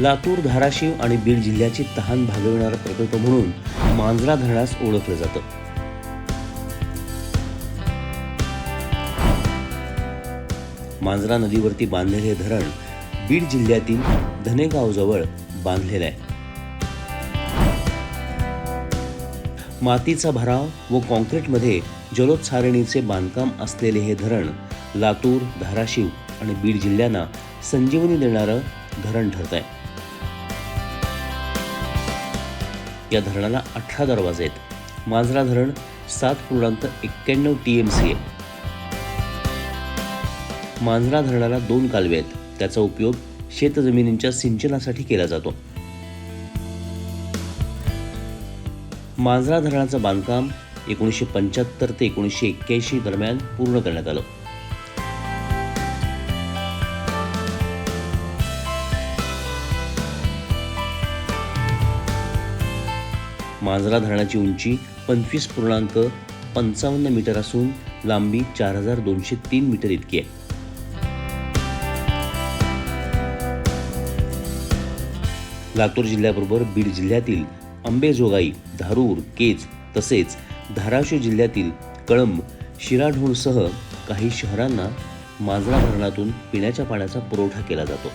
लातूर धाराशिव आणि बीड जिल्ह्याची तहान भागविणारा प्रकल्प म्हणून मांजरा धरणास ओळखलं जातं. मांजरा नदीवरती बांधलेले हे धरण बीड जिल्ह्यातील धनेगावजवळ बांधलेलं आहे. मातीचा भराव व कॉन्क्रीटमध्ये जलोत्सारणीचे बांधकाम असलेले हे धरण लातूर धाराशिव आणि बीड जिल्ह्यांना संजीवनी देणारं धरण ठरत आहे या धरणाला अठरा दरवाजे आहेत. मांजरा धरण सात पूर्णांक एक्क्याण्णव टी एम सी आहे. मांजरा धरणाला दोन कालवे आहेत. त्याचा उपयोग शेतजमिनींच्या सिंचनासाठी केला जातो. मांजरा धरणाचं बांधकाम एकोणीसशे पंच्याहत्तर ते एकोणीसशे एक्क्याऐंशी दरम्यान पूर्ण करण्यात आलं. मांजरा धरणाची उंची पंचवीस पूर्णांक पंचावन्न मीटर असून लांबी चार हजार दोनशे तीन मीटर इतकी आहे. लातूर जिल्ह्याबरोबर बीड जिल्ह्यातील आंबेजोगाई धारूर केज तसेच धाराशिव जिल्ह्यातील कळंब शिराढोणसह काही शहरांना मांजरा धरणातून पिण्याच्या पाण्याचा पुरवठा केला जातो.